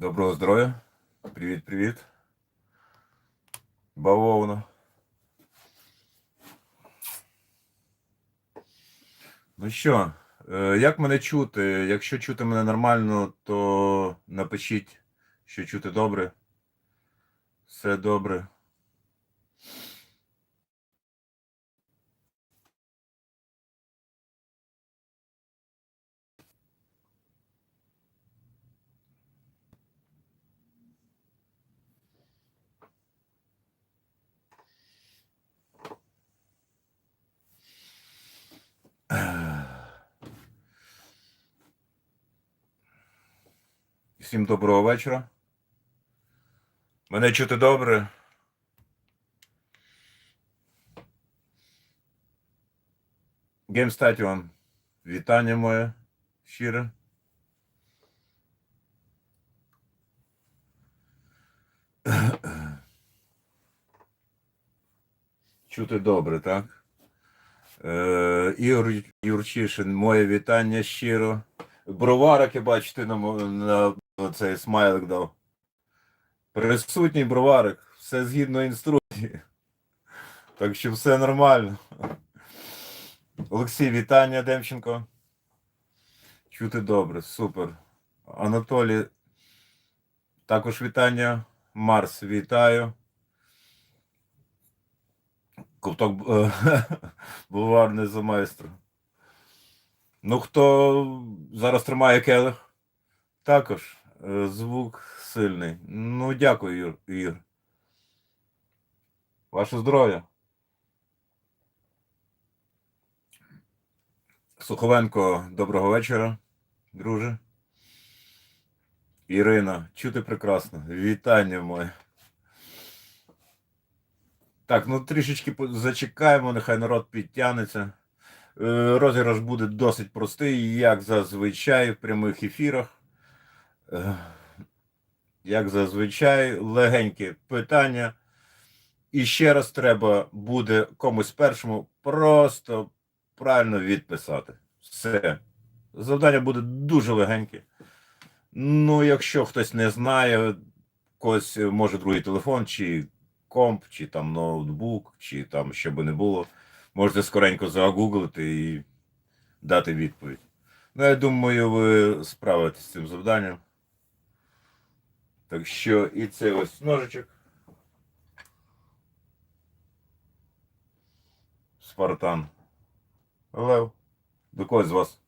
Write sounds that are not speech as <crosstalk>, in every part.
Доброго здоров'я. Привіт-привіт. Бавовно. Ну що, е, як мене чути? Якщо чути мене нормально, то напишіть, що чути добре. Все добре. Всім доброго вечора. Мене чути добре. Геймстаті вітання моє щире. Чути добре, так? Е, Ігор Юрчишин, моє вітання щиро. Броварик, я бачите, на, на цей смайлик дав. Присутній броварик, все згідно інструкції. Так що все нормально. Олексій, вітання, Демченко. Чути добре, супер. Анатолій, також вітання. Марс, вітаю. Ковток е, <laughs> буварний за майстру. Ну, хто зараз тримає келих? Також звук сильний. Ну, дякую, Ігор. Ваше здоров'я. Суховенко, доброго вечора, друже. Ірина, чути прекрасно. Вітання моє. Так, ну трішечки зачекаємо, нехай народ підтягнеться. Е, Розіграш буде досить простий, як зазвичай в прямих ефірах. Е, Як зазвичай, легеньке питання. І ще раз треба буде комусь першому просто правильно відписати. Все. Завдання буде дуже легеньке. Ну, якщо хтось не знає, когось е, може другий телефон, чи комп, чи там ноутбук, чи там що би не було, можете скоренько загуглити і дати відповідь. Ну, я думаю, ви справитесь з цим завданням. Так що і це ось ножичок. Спартан. Лев. До когось з вас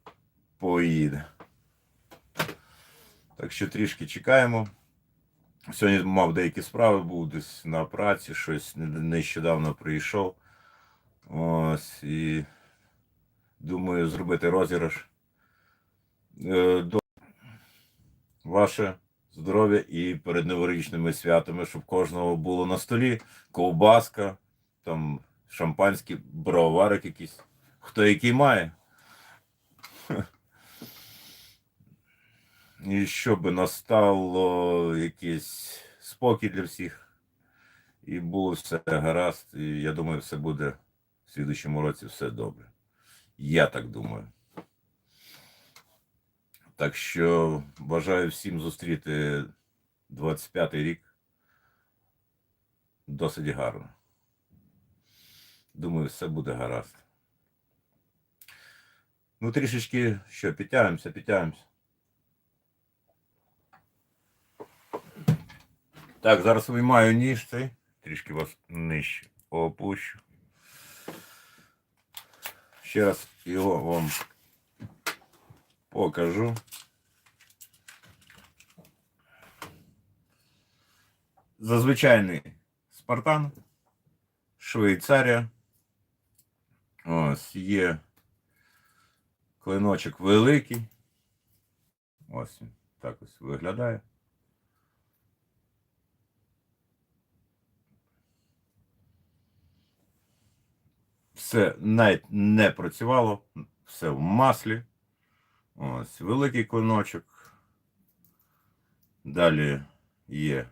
поїде. Так що трішки чекаємо. Сьогодні мав деякі справи, був десь на праці, щось нещодавно прийшов. Ось і думаю зробити розіграш. Е, До ваше здоров'я і перед новорічними святами, щоб кожного було на столі ковбаска, там шампанський, броварик якийсь. Хто який має. І щоб настало якийсь спокій для всіх. І було все гаразд. І я думаю, все буде в слідущому році все добре. Я так думаю. Так що бажаю всім зустріти 25-й рік досить гарно. Думаю, все буде гаразд. Ну, трішечки що, підтягуємося, підтягуємося. Так, зараз виймаю ніж цей, трішки вас нижче опущу. Ще раз його вам покажу. Зазвичайний Спартан, Швейцарія. Ось є клиночок великий. Ось він так ось виглядає. Все навіть не працювало, все в маслі. Ось великий клиночок. Далі є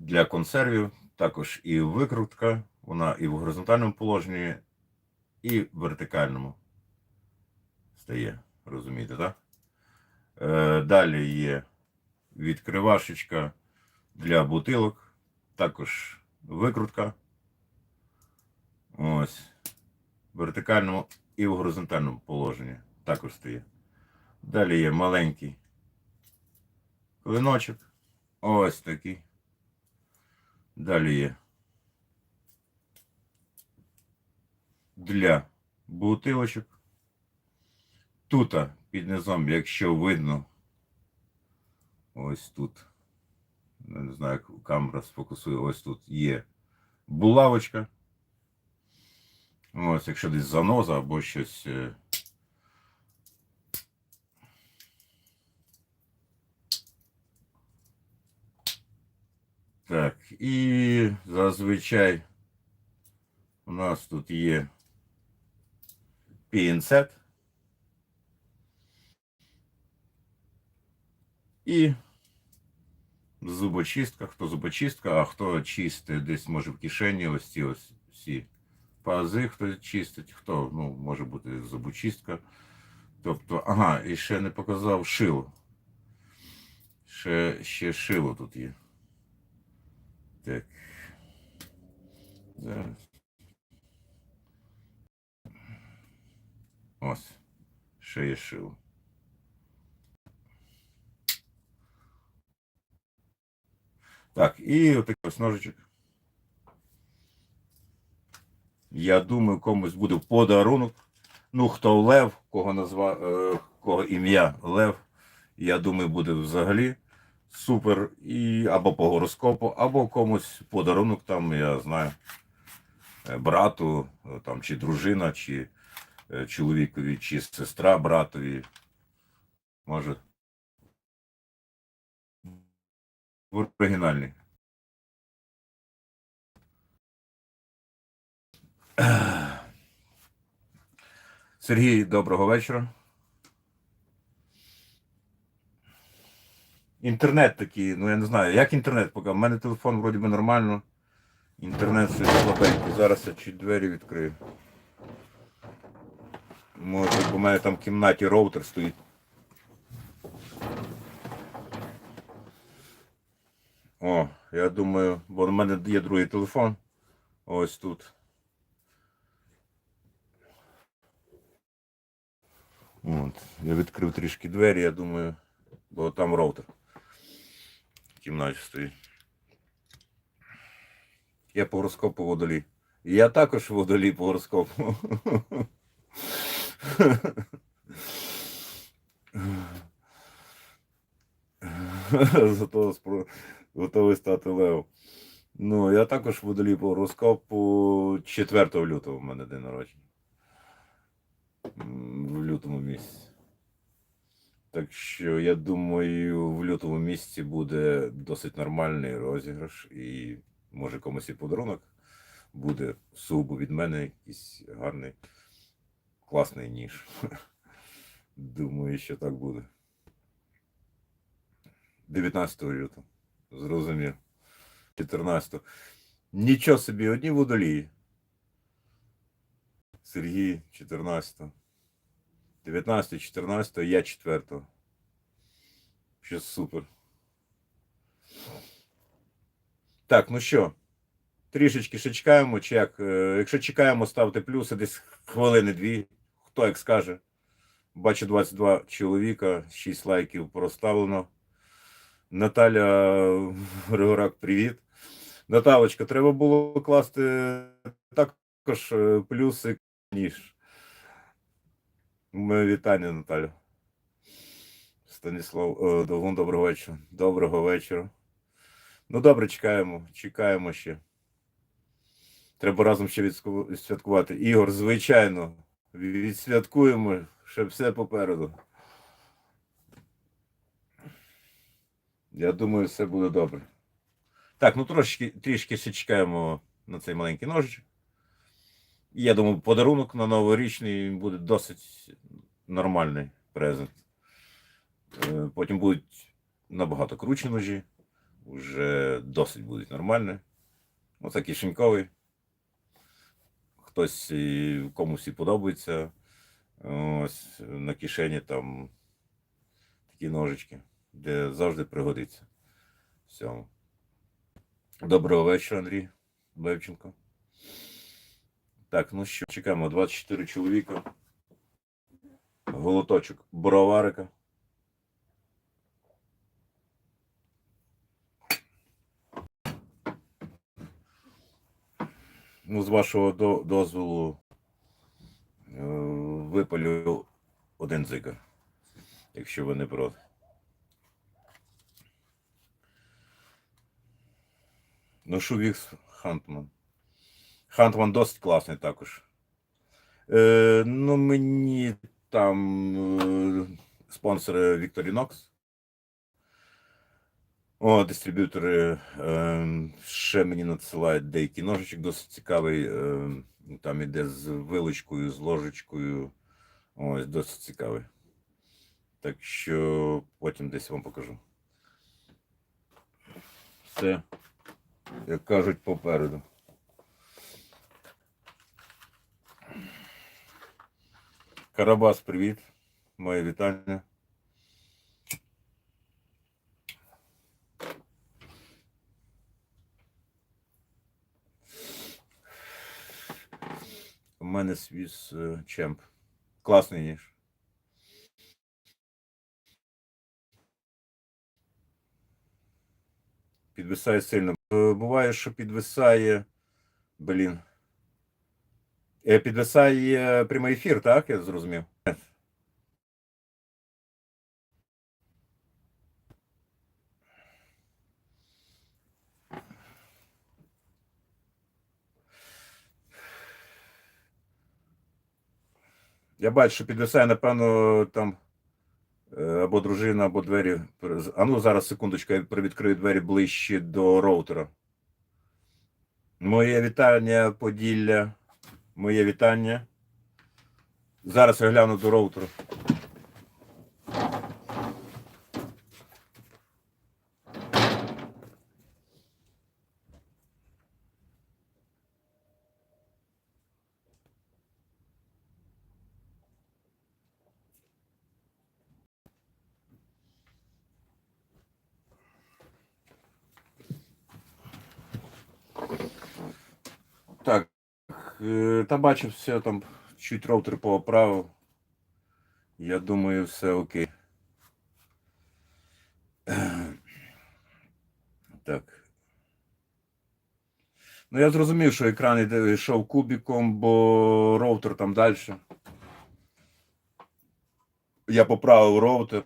для консервів, також і викрутка. Вона і в горизонтальному положенні, і в вертикальному стає. Розумієте, так? Е, далі є відкривашечка для бутилок, також викрутка. Ось. В вертикальному і в горизонтальному положенні також стоїть. Далі є маленький клиночок. Ось такий. Далі є для бутилочок. Тут під низом, якщо видно, ось тут, не знаю, як камера сфокусує, ось тут є булавочка. Ось, якщо десь заноза або щось. Так, і зазвичай у нас тут є пінцет. І зубочистка, хто зубочистка, а хто чистить десь може в кишені, ось ці ось всі пази, хто чистить, хто, ну, може бути зубочистка. Тобто, ага, і ще не показав шило. Ще, ще шило тут є. Так. Зараз. Ось. Ще є шило. Так, і отакий ось ножичок. Я думаю, комусь буде подарунок. Ну, хто Лев, кого назва, е, кого ім'я Лев, я думаю, буде взагалі супер. І або по гороскопу, або комусь подарунок там, я знаю, е, брату, е, там, чи дружина, чи е, чоловікові, чи сестра братові. Може. Оригінальний. Сергій, доброго вечора. Інтернет такий, ну я не знаю, як інтернет поки. У мене телефон вроді би нормально. Інтернет щось слабенький. Зараз я чуть двері відкрию. Може, в мене там в кімнаті роутер стоїть. О, я думаю, бо в мене є другий телефон. Ось тут. От. Я відкрив трішки двері, я думаю, бо там роутер. Кімнаті стоїть. Я по гороскопу водолій. Я також водолій по гороскопу. Зато спро- готовий стати Лео. Ну, я також водолій по гороскопу 4 лютого в мене день народження. В лютому місяці. Так що я думаю, в лютому місяці буде досить нормальний розіграш і може комусь і подарунок буде сугубо від мене якийсь гарний, класний ніж. <laughs> Думаю, що так буде. 19 лютого. Зрозумів. 14. Нічого собі, одні водолії. Сергій 14. 19, 14, я 4. Що супер. Так, ну що, трішечки ще чекаємо, чи як? Е, Якщо чекаємо, ставте плюси десь хвилини дві. Хто як скаже. Бачу 22 чоловіка, 6 лайків проставлено. Наталя <laughs> Григорак, привіт. Наталочка, треба було класти також е, плюси, ніж. Вітання, Наталя. Станіслав, е, Довгун, доброго вечора. Доброго вечора. Ну добре, чекаємо, чекаємо ще. Треба разом ще відсвяткувати. Ігор, звичайно, відсвяткуємо, ще все попереду. Я думаю, все буде добре. Так, ну трошки, трішки ще чекаємо на цей маленький ножичок. Я думаю, подарунок на новорічний буде досить нормальний презент. Е, Потім будуть набагато кручі ножі. Вже досить будуть нормальні. Оце кишеньковий. Хтось і- комусь і подобається. Ось на кишені там такі ножички. де завжди пригодиться. Всьому. Доброго вечора, Андрій Левченко. Так, ну що, чекаємо 24 чоловіка. Голоточок Бороварика. Ну, з вашого до- дозволу е, випалю один дзигар, якщо ви не проти. Ношу Вікс Хантман. Хантман досить класний також. Е, ну, мені там е, спонсори Victorinox. О, дистриб'ютори е, ще мені надсилають деякий ножичок досить цікавий. Е, там іде з вилочкою, з ложечкою. Ось, досить цікавий. Так що потім десь вам покажу. Все, як кажуть, попереду. Карабас, привіт. Моє вітання. У мене свіс е, чемп. Класний ніж. Підвисає сильно. Буває, що підвисає. Блін. Е, Підвисає прямий ефір, так? Я зрозумів. Я бачу, що підвисає, напевно, там е, або дружина, або двері. А ну зараз секундочку, я привідкрию двері ближче до роутера. Моє вітання, Поділля. Моє вітання. Зараз я гляну до роутеру. Так, та бачив все там, чуть роутер пооправив. Я думаю, все окей. <clears throat> Так. Ну, я зрозумів, що екран йшов кубіком, бо роутер там далі. Я поправив роутер.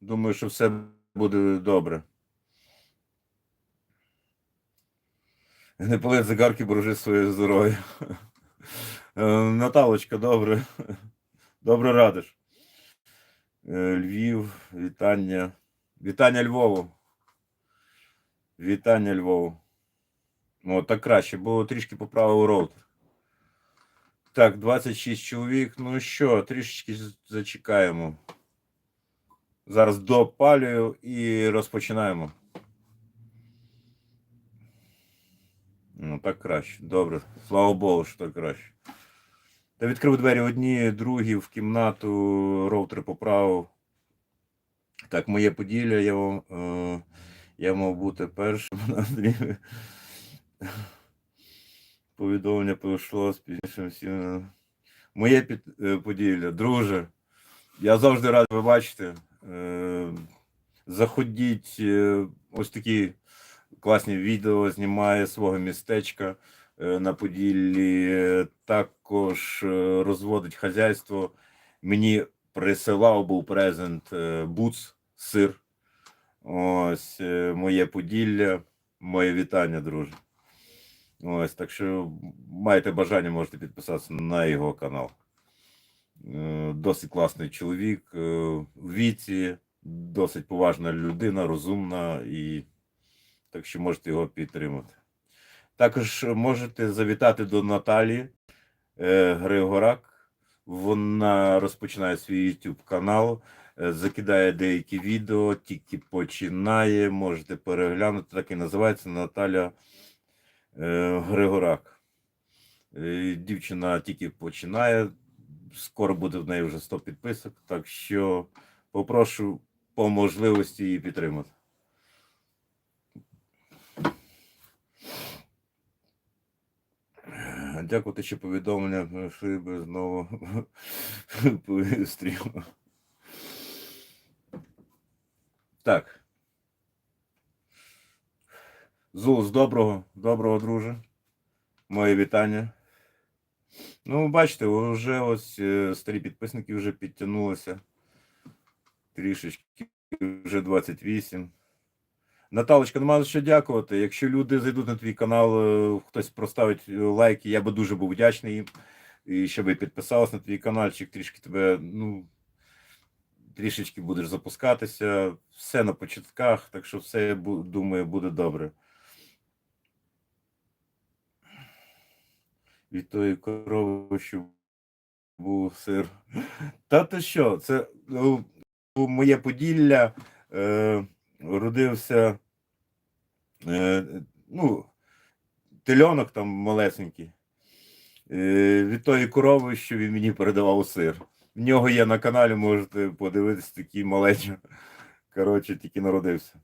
Думаю, що все буде добре. Не пали цигарки, бережи своє здоров'я. Е, Наталочка, добре. Добре радиш. Е, Львів, вітання. Вітання Львову. Вітання Львову. О, так краще, бо трішки поправив роутер. Так, 26 чоловік. Ну що, трішечки зачекаємо. Зараз допалюю і розпочинаємо. Ну, так краще. Добре. Слава Богу, що так краще. Та відкрив двері одні, другі в кімнату, роутер поправив. Так, моє поділля, я, е, я мав бути першим. Повідомлення пройшло з пізнішим всім. Моє під, е, поділля, друже. Я завжди радий ви бачити. Е, заходіть, е, ось такі класні відео знімає свого містечка е, на Поділлі. Також е, розводить хазяйство. Мені присилав був презент е, буц, сир. Ось моє Поділля. Моє вітання, друже. Ось, так що маєте бажання, можете підписатися на його канал. Досить класний чоловік в віці, досить поважна людина, розумна і так що можете його підтримати. Також можете завітати до Наталі е, Григорак. Вона розпочинає свій YouTube канал, е, закидає деякі відео, тільки починає. Можете переглянути, так і називається Наталя е, Григорак. Дівчина тільки починає. Скоро буде в неї вже 100 підписок. Так що попрошу по можливості її підтримати. Дякувати, що повідомлення шиби знову <laughs> стрім. Так. Зулс, доброго, доброго, друже. Моє вітання. Ну, бачите, вже ось е, старі підписники вже підтягнулися. Трішечки вже 28. Наталочка, нема за що дякувати. Якщо люди зайдуть на твій канал, е, хтось проставить е, лайки, я би дуже був вдячний їм. І щоб і підписалась на твій каналчик, трішки тебе, ну, трішечки будеш запускатися. Все на початках, так що все, думаю, буде добре. Від тої корови, що був сир. Та ти що? Це ну, моє Поділля е, родився е, ну, тельонок там малесенький. Е, від тої корови, що він мені передавав сир. В нього є на каналі, можете подивитися такий маленький. Коротше, тільки народився.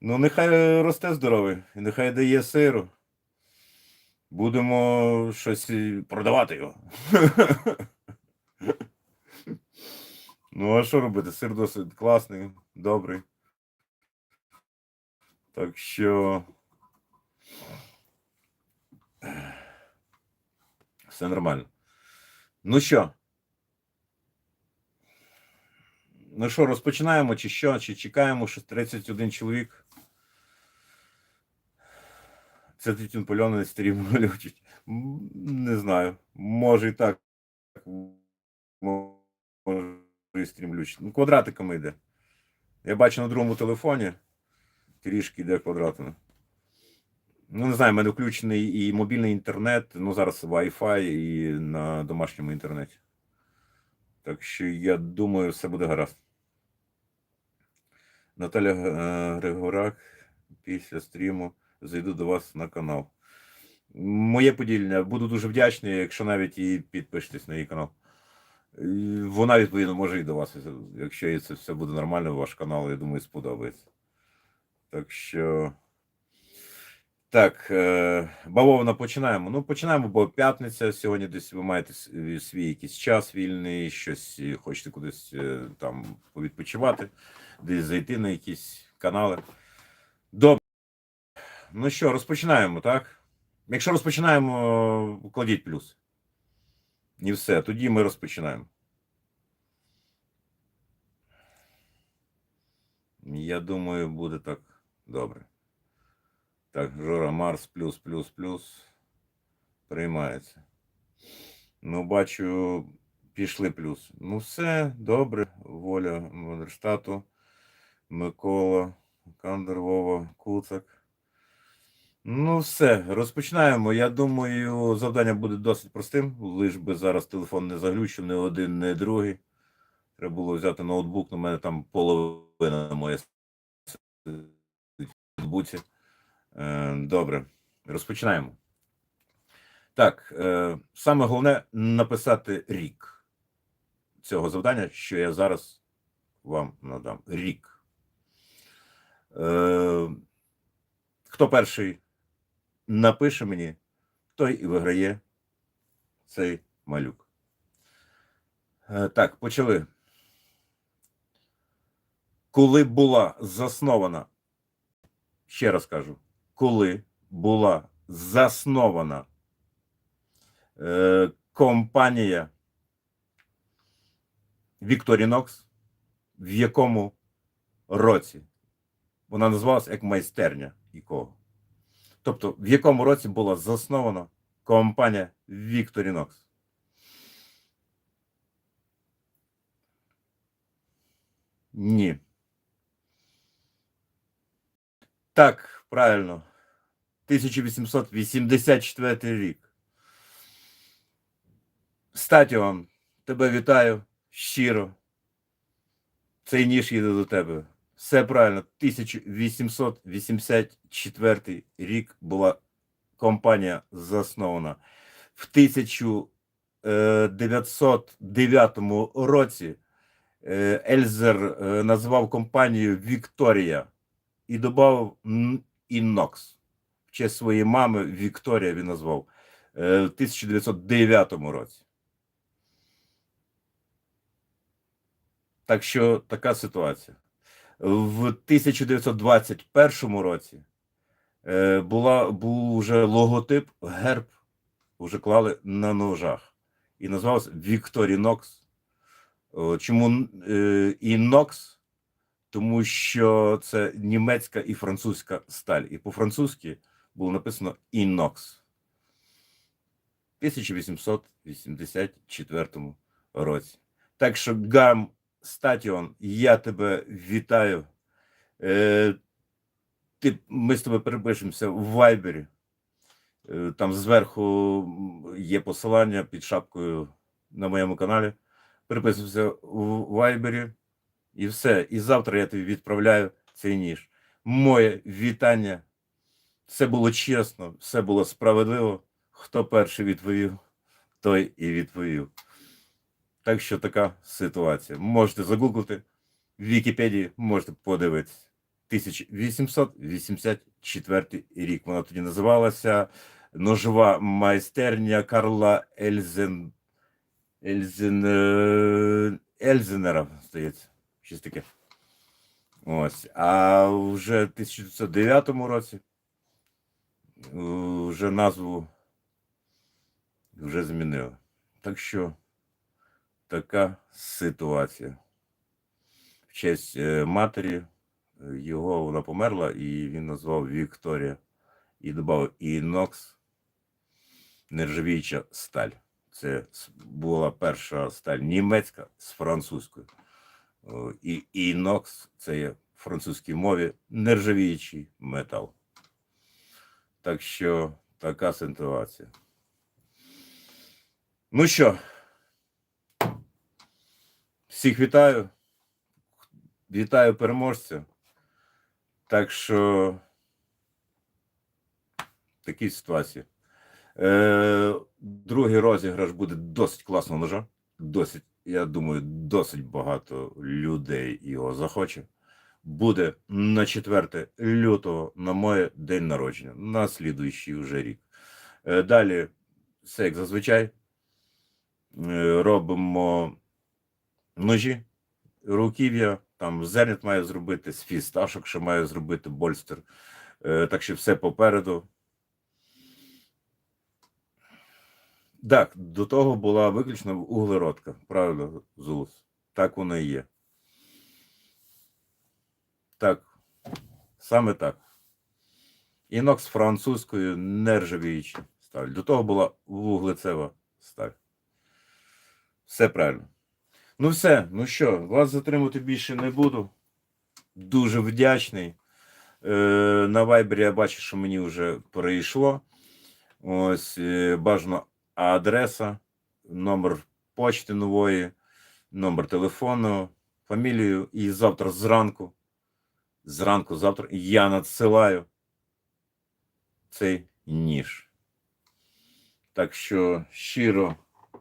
Ну, нехай росте здоровий, і нехай дає сиру. Будемо щось продавати його. <laughs> Ну, а що робити? Сир досить класний, добрий. Так що. Все нормально. Ну що? Ну що, розпочинаємо, чи що? Чи чекаємо, що 31 чоловік? Це тютюн польоний стрім глючить. М, Не знаю. Може і так. Може і стрім глючить. Ну, квадратиками йде. Я бачу на другому телефоні. Трішки йде квадратами. Ну, не знаю, в мене включений і мобільний інтернет, ну зараз Wi-Fi і на домашньому інтернеті. Так що я думаю, все буде гаразд. Наталя е, Григорак після стріму зайду до вас на канал. Моє поділення, буду дуже вдячний, якщо навіть і підпишетесь на її канал. Вона, відповідно, може і до вас, якщо це все буде нормально, ваш канал, я думаю, сподобається. Так що. Так, е, бавовна починаємо. Ну, починаємо, бо п'ятниця. Сьогодні десь ви маєте свій якийсь час вільний, щось е, хочете кудись е, там повідпочивати, десь зайти на якісь канали. Добре. Ну що, розпочинаємо, так? Якщо розпочинаємо, кладіть плюс. І все, тоді ми розпочинаємо. Я думаю, буде так добре. Так, Жора Марс плюс, плюс, плюс. Приймається. Ну, бачу, пішли плюс. Ну, все, добре. Воля Модерштату, Микола, Кандер Вова, Куцак. Ну, все, розпочинаємо. Я думаю, завдання буде досить простим. Лиш би зараз телефон не заглючив, не один, не другий. Треба було взяти ноутбук, у мене там половина моя ноутбуці. Е, Добре, розпочинаємо. Так, е, саме головне написати рік цього завдання, що я зараз вам надам. Рік. Е, Хто перший напише мені, той і виграє цей малюк. Так, почали. Коли була заснована, ще раз кажу, коли була заснована е, компанія Victorinox, в якому році вона називалася як майстерня якого. Тобто, в якому році була заснована компанія Victorinox. Ні. Так, правильно. 1884 рік. Статі вам, тебе вітаю щиро. Цей ніж їде до тебе. Все правильно. 1884 рік була компанія заснована. В 1909 році Е, Ельзер е, назвав компанію Вікторія і додав Іннокс. В честь своєї мами Вікторія він назвав е, в 1909 році. Так що така ситуація. В 1921 році е, була, був вже логотип, герб вже клали на ножах. І називався Вікторінокс. Чому е, Інокс? Тому що це німецька і французька сталь. І по-французьки було написано Інокс. 1884 році. Так що Гам Статіон, я тебе вітаю. Е, ти, ми з тобою перепишемося в Вайбері. Е, Там зверху є посилання під шапкою на моєму каналі. Переписуємося в Вайбері. І все. І завтра я тобі відправляю цей ніж. Моє вітання. Все було чесно, все було справедливо. Хто перший відповів, той і відповів. Так що така ситуація. Можете загуглити в Вікіпедії, можете подивитися. 1884 рік. Вона тоді називалася Ножова майстерня Карла Ельзен... Ельзен... Ельзенера, здається. Щось таке. Ось. А вже в 1909 році е, вже назву вже змінили. Так що така ситуація. В честь е, матері е, його вона померла, і він назвав Вікторія і додав Інокс нержавіюча сталь. Це була перша сталь німецька з французькою. І Інокс це є в французькій мові нержавіючий метал. Так що така ситуація. Ну що, всіх вітаю. Вітаю переможця. Так що такі ситуації. Е, другий розіграш буде досить класного ножа. Досить, я думаю, досить багато людей його захоче. Буде на 4 лютого на моє день народження, на слідуючий вже рік. Е, далі, все як зазвичай. Е, робимо ножі, руків'я, там зернят має зробити, з фісташок, що має зробити больстер. Е, Так що все попереду. Так, до того була виключно углеродка. Правильно, Зулус. Так воно і є. Так, саме так. Інокс французькою нержавіюча сталь. До того була вуглецева сталь. Все правильно. Ну все, ну що, вас затримувати більше не буду. Дуже вдячний. Е, на Вайбері я бачу, що мені вже перейшло. Ось е, бажано адреса, номер почти нової, номер телефону, фамілію. І завтра зранку, зранку, завтра я надсилаю цей ніж. Так що щиро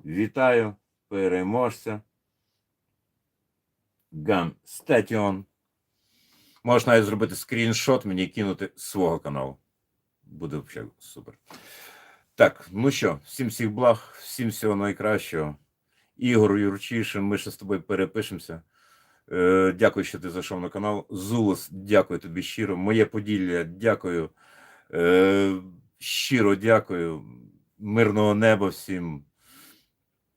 вітаю переможця. Ган Статіон. Можна навіть зробити скріншот мені кинути з свого каналу. Буде взагалі супер. Так, ну що, всім всіх благ, всім всього найкращого. Ігор Юрчишин, ми ще з тобою перепишемося. Е, дякую, що ти зайшов на канал. Зулус, дякую тобі щиро. Моє Поділля, дякую. Е, щиро дякую. Мирного неба всім.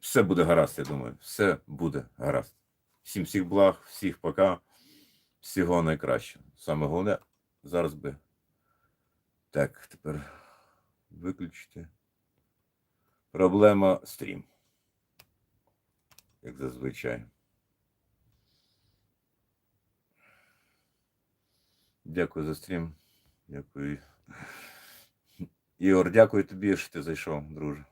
Все буде гаразд, я думаю. Все буде гаразд. Всім всіх благ, всіх пока. Всього найкращого. Саме головне зараз би. Так, тепер виключити. Проблема стрім. Як зазвичай. Дякую за стрім. Дякую. Ігор, дякую тобі, що ти зайшов, друже.